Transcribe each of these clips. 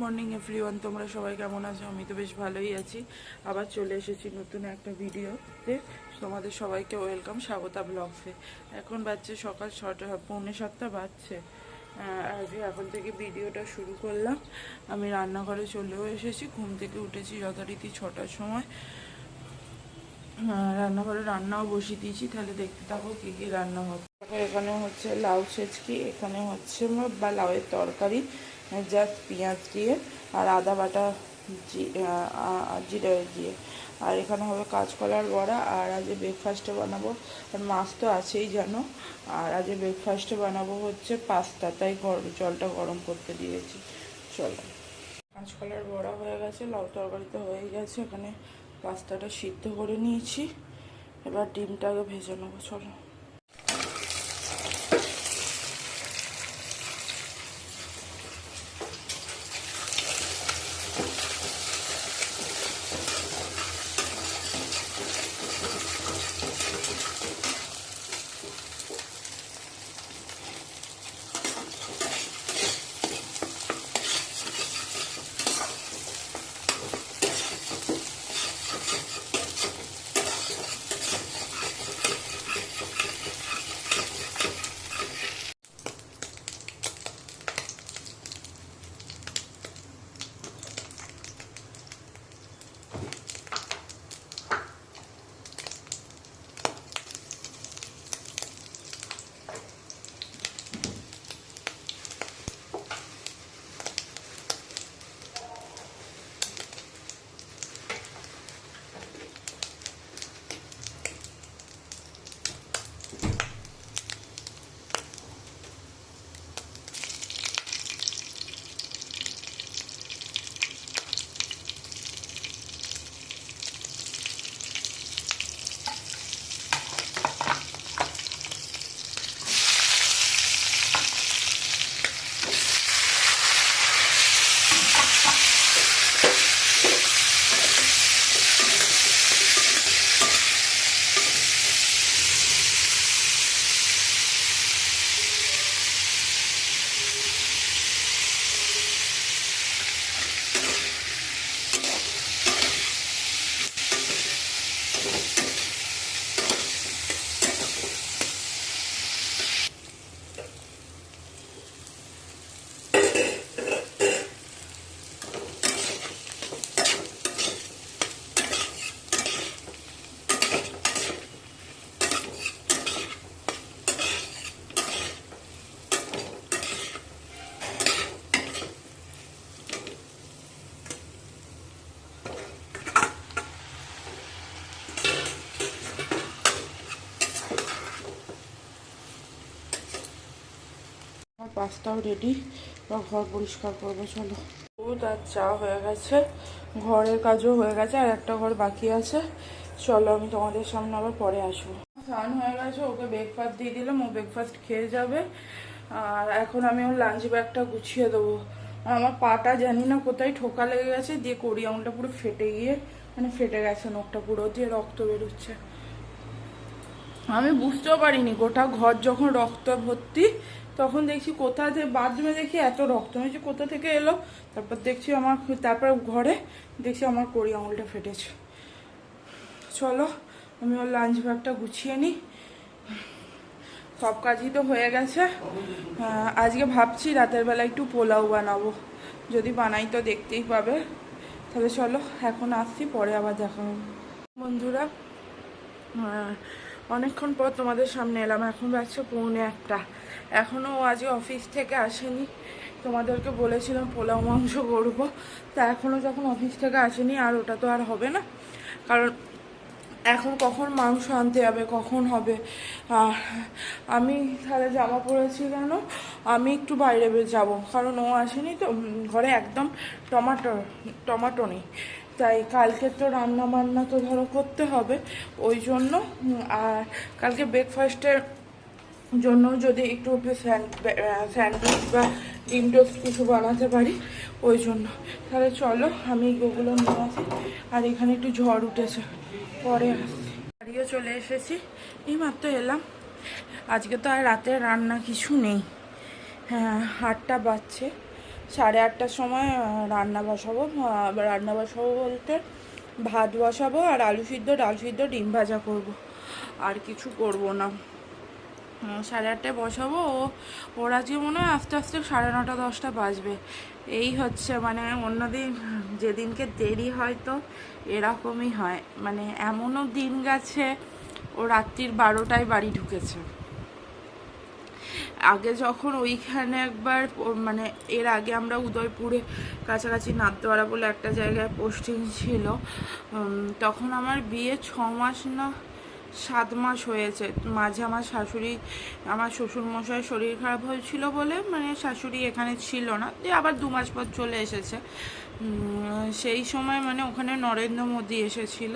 Morning everyone তোমরা সবাই কেমন আছো? আমি তো বেশ ভালোই আছি। আবার চলে এসেছি নতুন একটা ভিডিওতে। তোমাদের সবাইকে ওয়েলকাম স্বাগতা ব্লগসে এখন বাজছে সকাল ছটা পৌনে সাতটা বাজছে। আজকে এখন থেকে ভিডিওটা শুরু করলাম। আমি রান্নাঘরে চলেও এসেছি ঘুম থেকে উঠেছি যথারীতি ছটার সময়। রান্নাঘরে রান্নাও বসিয়ে দিয়েছি। তাহলে দেখতে থাকো কী কী রান্না দেখো, এখানে হচ্ছে লাউ ছেচকি এখানে হচ্ছে বা লাউয়ের তরকারি। জাস্ট পেঁয়াজ দিয়ে আর আদা বাটা জিরে দিয়ে। আর এখানে হবে কাঁচকলার বড়া আর আজকে ব্রেকফাস্টে বানাবো। আর মাছ তো আছেই জানো। আর আজকে ব্রেকফাস্টে বানাবো হচ্ছে পাস্তা, তাই জলটা গরম করতে দিয়েছি। চলো। কাঁচকলার বড়া হয়ে গেছে, লাউ তরকারিতে হয়ে গেছে। এখানে পাস্তাটা সিদ্ধ করে নিয়েছি। এবার ডিমটাকে ভেজে নেব, চলো। পাস্তাও রেডি বা ঘর পরিষ্কার করব, চলো। দুধ আর চা হয়ে গেছে। ঘরের কাজও হয়ে গেছে, আর একটা ঘর বাকি আছে। চলো, আমি তোমাদের সামনে আবার পরে আসব। স্নান হয়ে গেছে, ওকে ব্রেকফাস্ট দিয়ে দিলাম, ও ব্রেকফাস্ট খেয়ে যাবে। আর এখন আমি ওর লাঞ্চ ব্যাগটা গুছিয়ে দেবো। আমার পাটা জানি না কোথায় ঠোকা লেগে গেছে, দিয়ে কড়ি আঙুলটা পুরো ফেটে গিয়ে মানে ফেটে গেছে নখটা পুরো, দিয়ে রক্ত বেরোচ্ছে। আমি বুঝতেও পারিনি, গোটা ঘর যখন রক্ত ভর্তি তখন দেখছি কোথা থেকে বাথরুমে দেখি এত রক্ত। হয়েছে কোথা থেকে এলো? তারপর দেখছি আমার, তারপর ঘরে দেখছি আমার কড়ি আঙুলটা ফেটেছে। চলো, আমি ওর লাঞ্চ ব্যাগটা গুছিয়ে নিই। সব কাজই তো হয়ে গেছে। আজকে ভাবছি রাতের বেলা একটু পোলাও বানাবো। যদি বানাই তো দেখতেই পাবে। তাহলে চলো, এখন আসছি, পরে আবার দেখা হবে। বন্ধুরা অনেকক্ষণ পর তোমাদের সামনে এলাম, এখন বাজছে পৌনে একটা। এখনও ও আজকে অফিস থেকে আসেনি। তোমাদেরকে বলেছিলাম পোলাও, মাংস করব। তা এখনও যখন অফিস থেকে আসেনি, আর ওটা তো আর হবে না। কারণ এখন কখন মাংস আনতে যাবে, কখন হবে? আমি তাহলে জামা পরেছি কেন? আমি একটু বাইরে বের যাব। কারণ ও আসেনি তো ঘরে একদম টমাটো টমাটো নেই। তাই কালকে তো রান্না বান্না তো ধরো করতে হবে। ওই জন্য আর কালকে ব্রেকফাস্টের জন্য যদি একটু স্যান্ডউইচ বা ডিম কিছু বানাতে পারি, ওই জন্য। তাহলে চলো, আমি ওগুলো নিয়ে আসি, আর এখানে একটু ঝড় উঠেছে। পরে আসছি। বাড়িও চলে এসেছি। এই মাত্র এলাম। আজকে তো আর রাতে রান্না কিছু নেই। হ্যাঁ আটটা বাজছে। সাড়ে আটটার সময় রান্না বসাবো। রান্না বসাবো বলতে ভাত বসাবো আর আলু সিদ্ধ, ডাল সিদ্ধ, ডিম ভাজা করব। আর কিছু করব না। সাড়ে আটটায় বসাবো। ও, ওর আজকে মনে হয় আস্তে আস্তে সাড়ে নটা, দশটা বাজবে। এই হচ্ছে মানে অন্যদিন যেদিনকে দেরি হয় তো এরকমই হয়। মানে এমনও দিন গেছে, ও রাত্রির বারোটায় বাড়ি ঢুকেছে। আগে যখন ওইখানে একবার মানে এর আগে আমরা উদয়পুরে কাছাকাছি নাথদ্বারা বলে একটা জায়গায় পোস্টিং ছিল তখন আমার বিয়ে ছ মাস না সাত মাস হয়েছে। মাঝে আমার শাশুড়ি, আমার শ্বশুরমশাই শরীর খারাপ হয়েছিল বলে মানে শাশুড়ি এখানে ছিল না দিয়ে আবার দু মাস পর চলে এসেছে। সেই সময় মানে ওখানে নরেন্দ্র মোদী এসেছিল।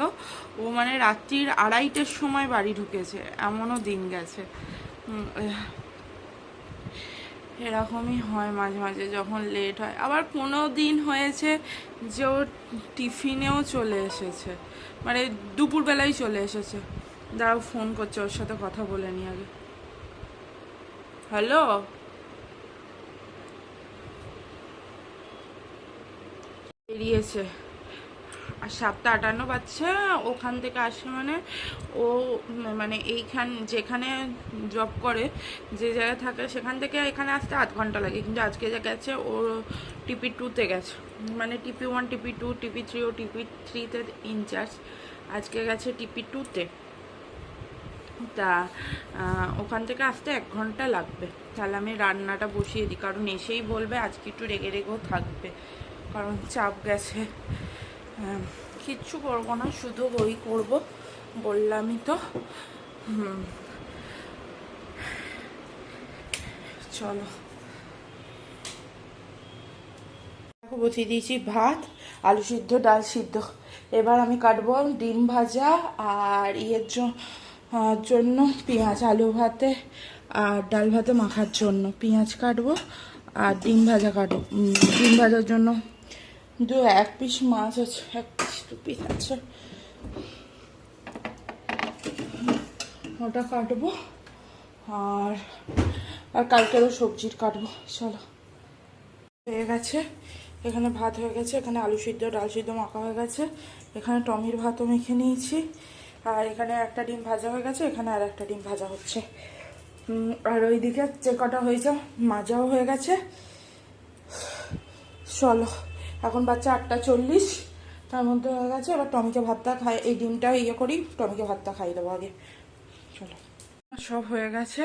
ও মানে রাত্রির আড়াইটের সময় বাড়ি ঢুকেছে, এমনও দিন গেছে। এরকমই হয় মাঝে মাঝে যখন লেট হয়। আবার কোনো দিন হয়েছে যে ও টিফিনেও চলে এসেছে। মানে দুপুরবেলায় চলে এসেছে। দাঁড়াও ফোন করছে, ওর সাথে কথা বলে নি আগে। হ্যালো বেরিয়েছে। আর সাতটা আটান্ন বাচ্চা ওখান থেকে আসে মানে ও মানে এইখান যেখানে জব করে, যে জায়গায় থাকে সেখান থেকে এখানে আসতে আধ ঘণ্টা লাগে। কিন্তু আজকে যে গেছে, ও টিপি টুতে গেছে। মানে TP one TP two TP three ও টিপি থ্রিতে ইনচার্জ আজকে গেছে টিপি টুতে তা। ওখান থেকে আসতে এক ঘণ্টা লাগবে। তাহলে আমি রান্নাটা বসিয়ে দিই, কারণ এসেই বলবে আজকে একটু রেগে রেগেও থাকবে, কারণ চাপ গেছে। কিচ্ছু করব না, শুধু ওই করব, বললামই তো। চলো। বসিয়ে দিয়েছি ভাত, আলু সিদ্ধ, ডাল সিদ্ধ। এবার আমি কাটবো ডিম ভাজা আর ইয়ের জন্য পেঁয়াজ, আলু ভাতে আর ডাল ভাতে মাখার জন্য। পেঁয়াজ কাটবো আর ডিম ভাজা কাটবো। ডিম ভাজার জন্য দু, এক পিস মাছ আছে, এক পিস দু পিস আছে। ওটা কাটবো, আর আর কালকেরও সবজির কাটবো, চলো। হয়ে গেছে, এখানে ভাত হয়ে গেছে, এখানে আলু সিদ্ধ, ডাল সিদ্ধ মাখা হয়ে গেছে, এখানে টমির ভাতও মেখে নিয়েছি, আর এখানে একটা ডিম ভাজা হয়ে গেছে, এখানে আর একটা ডিম ভাজা হচ্ছে। আর ওইদিকে যে কটা হয়েছে, মাজাও হয়ে গেছে। চলো। এখন বাচ্চা আটটা চল্লিশ, তার মধ্যে হয়ে গেছে। এবার টমিকে ভাতটা খাই, এই ডিমটা ইয়ে করি, টমিকে ভাতটা খাইয়ে দেবো আগে। চলো। সব হয়ে গেছে।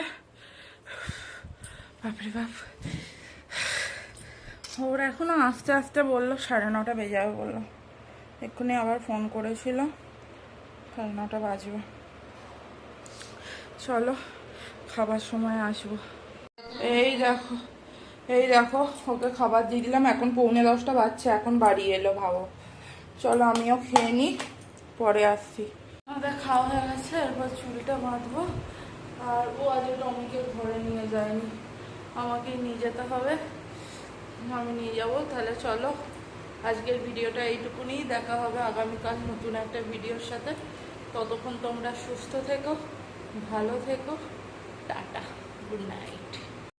বাপরে বাপ। ওর এখনও আস্তে আস্তে বলল, সাড়ে নটা বেজে যাবে বলল। এক্ষুনি আবার ফোন করেছিল, সাড়ে নটা বাজবে। চলো, খাবার সময় আসব। এই দেখো। এই দেখো, ওকে খাবার দিয়ে দিলাম। এখন পৌনে দশটা বাজছে, এখন বাড়ি এলো ভাবো। চলো আমিও খেয়ে নিই, পরে আসছি। খাওয়া হয়ে গেছে, এরপর চুলটা বাঁধবো। আর ও আজ টমিকে ঘরে নিয়ে যায়নি। আমাকে নিয়ে যেতে হবে। আমি নিয়ে যাব, তাহলে চলো। আজকের ভিডিওটা এইটুকুনি দেখা হবে আগামীকাল নতুন একটা ভিডিওর সাথে। ততক্ষণ তোমরা সুস্থ থেকো, ভালো থেকো। টাটা, গুড নাইট।